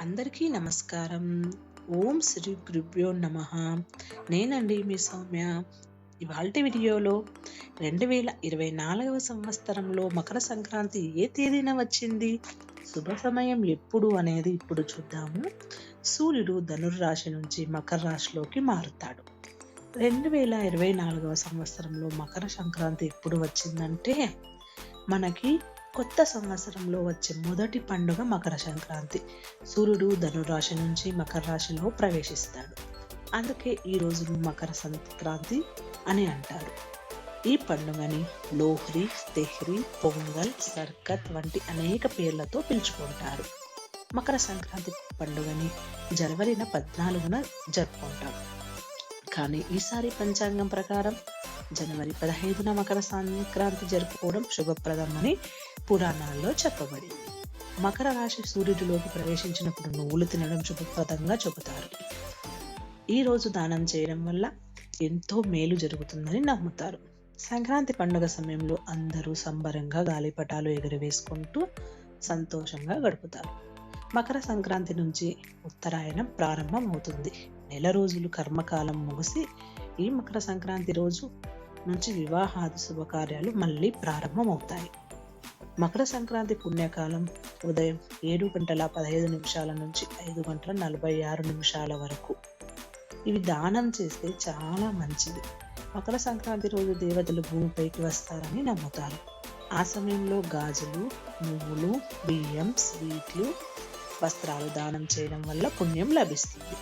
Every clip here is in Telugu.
అందరికీ నమస్కారం. ఓం శ్రీ గురుభ్యో నమ. నేనండి మీ సౌమ్య. ఇవాళ వీడియోలో రెండు వేల ఇరవై నాలుగవ సంవత్సరంలో మకర సంక్రాంతి ఏ తేదీన వచ్చింది? శుభ సమయం ఎప్పుడు అనేది ఇప్పుడు చూద్దాము. సూర్యుడు ధనుర్రాశి నుంచి మకర రాశిలోకి మారుతాడు. రెండు వేల ఇరవై నాలుగవ సంవత్సరంలో మకర సంక్రాంతి ఎప్పుడు వచ్చిందంటే మనకి కొత్త సంవత్సరంలో వచ్చే మొదటి పండుగ మకర సంక్రాంతి. సూర్యుడు ధనురాశి నుంచి మకర రాశిలో ప్రవేశిస్తాడు. అందుకే ఈ రోజును మకర సంక్రాంతి అని అంటారు. ఈ పండుగని లోహ్రి తెహ్రి పొంగల్ సర్కత్ వంటి అనేక పేర్లతో పిలుచుకుంటారు. మకర సంక్రాంతి పండుగని జనవరిన పద్నాలుగున జరుపుకుంటాం. కానీ ఈసారి పంచాంగం ప్రకారం జనవరి పదహైదున మకర సంక్రాంతి జరుపుకోవడం శుభప్రదమని పురాణాల్లో చెప్పబడింది. మకర రాశి సూర్యుడిలోకి ప్రవేశించినప్పుడు నువ్వులు తినడం శుభప్రదంగా చెబుతారు. ఈ రోజు దానం చేయడం వల్ల ఎంతో మేలు జరుగుతుందని నమ్ముతారు. సంక్రాంతి పండుగ సమయంలో అందరూ సంబరంగా గాలిపటాలు ఎగురవేసుకుంటూ సంతోషంగా గడుపుతారు. మకర సంక్రాంతి నుంచి ఉత్తరాయణం ప్రారంభం అవుతుంది నెల రోజులు కర్మకాలం ముగిసి ఈ మకర సంక్రాంతి రోజు నుంచి వివాహాది శుభకార్యాలు మళ్ళీ ప్రారంభమవుతాయి. మకర సంక్రాంతి పుణ్యకాలం ఉదయం ఏడు గంటల పదహైదు నిమిషాల నుంచి ఐదు గంటల నలభై ఆరు నిమిషాల వరకు. ఇవి దానం చేస్తే చాలా మంచిది. మకర సంక్రాంతి రోజు దేవతలు భూమిపైకి వస్తారని నమ్ముతారు. ఆ సమయంలో గాజులు నువ్వులు బియ్యం స్వీట్లు వస్త్రాలు దానం చేయడం వల్ల పుణ్యం లభిస్తుంది.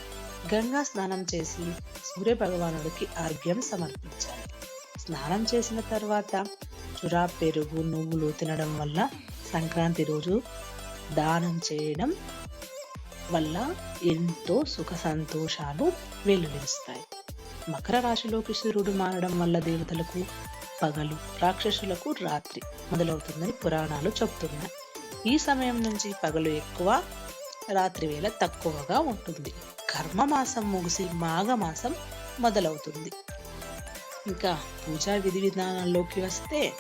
గంగా స్నానం చేసి సూర్య భగవానుడికి ఆర్ఘ్యం సమర్పించాలి. స్నానం చేసిన తర్వాత చురా పెరుగు నువ్వులు తినడం వల్ల సంక్రాంతి రోజు దానం చేయడం వల్ల ఎంతో సుఖ సంతోషాలు వెలువరిస్తాయి మకర రాశిలోకి సూర్యుడు మారడం వల్ల దేవతలకు పగలు రాక్షసులకు రాత్రి మొదలవుతుందని పురాణాలు చెప్తున్నాయి. ఈ సమయం నుంచి పగలు ఎక్కువ రాత్రి వేళ తక్కువగా ఉంటుంది. కర్మమాసం ముగిసి మాఘమాసం మొదలవుతుంది. ఇంకా పూజా విధి విధానాల్లోకి వస్తే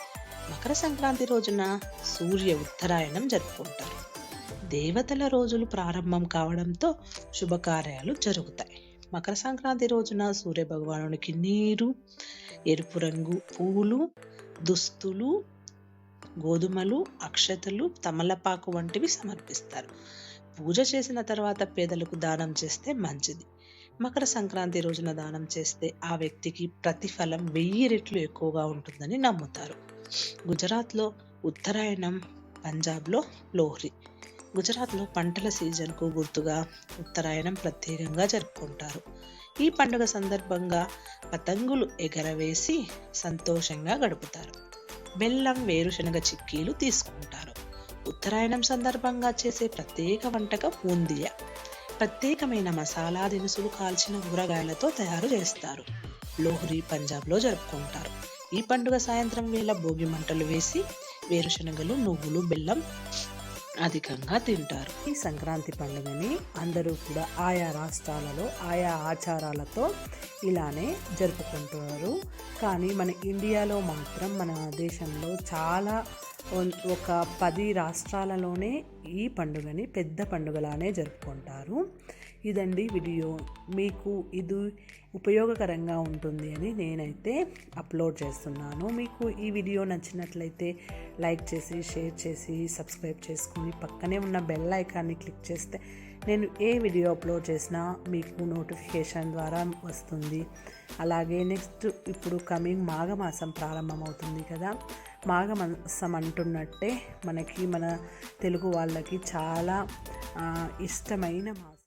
మకర సంక్రాంతి రోజున సూర్య ఉత్తరాయణం జరుపుకుంటారు. దేవతల రోజులు ప్రారంభం కావడంతో శుభకార్యాలు జరుగుతాయి. మకర సంక్రాంతి రోజున సూర్య భగవానునికి నీరు ఎరుపు రంగు పూలు దుస్తులు గోధుమలు అక్షతలు తమలపాకు వంటివి సమర్పిస్తారు. పూజ చేసిన తర్వాత పేదలకు దానం చేస్తే మంచిది. మకర సంక్రాంతి రోజున దానం చేస్తే ఆ వ్యక్తికి ప్రతిఫలం వెయ్యి రెట్లు ఎక్కువగా ఉంటుందని నమ్ముతారు. గుజరాత్లో ఉత్తరాయణం పంజాబ్లో లోహ్రి. గుజరాత్లో పంటల సీజన్కు గుర్తుగా ఉత్తరాయణం ప్రత్యేకంగా జరుపుకుంటారు. ఈ పండుగ సందర్భంగా పతంగులు ఎగరవేసి సంతోషంగా గడుపుతారు. బెల్లం వేరుశనగ చిక్కీలు తీసుకుంటారు. ఉత్తరాయణం సందర్భంగా చేసే ప్రత్యేక వంటకం ఉందియా ప్రత్యేకమైన మసాలా దినుసులు కాల్చిన ఊరగాయలతో తయారు చేస్తారు. లోహ్రీ పంజాబ్లో జరుపుకుంటారు. ఈ పండుగ సాయంత్రం వేళ భోగి మంటలు వేసి వేరుశనగలు నువ్వులు బెల్లం అధికంగా తింటారు. ఈ సంక్రాంతి పండుగని అందరూ కూడా ఆయా రాష్ట్రాలలో ఆయా ఆచారాలతో ఇలానే జరుపుకుంటున్నారు కానీ మన ఇండియాలో మాత్రం మన దేశంలో చాలా ఒక పది రాష్ట్రాలలోనే ఈ పండుగని పెద్ద పండుగలానే జరుపుకుంటారు. ఇదండి వీడియో. మీకు ఇది ఉపయోగకరంగా ఉంటుంది అని నేనైతే అప్లోడ్ చేస్తున్నాను. మీకు ఈ వీడియో నచ్చినట్లయితే లైక్ చేసి షేర్ చేసి సబ్స్క్రైబ్ చేసుకుని పక్కనే ఉన్న బెల్ ఐకాన్ని క్లిక్ చేస్తే నేను ఏ వీడియో అప్లోడ్ చేసినా మీకు నోటిఫికేషన్ ద్వారా వస్తుంది. అలాగే నెక్స్ట్ ఇప్పుడు కమింగ్ మాఘమాసం ప్రారంభమవుతుంది కదా. మాఘమాసం అంటున్నట్టే మనకి మన తెలుగు వాళ్ళకి చాలా ఇష్టమైన మాసం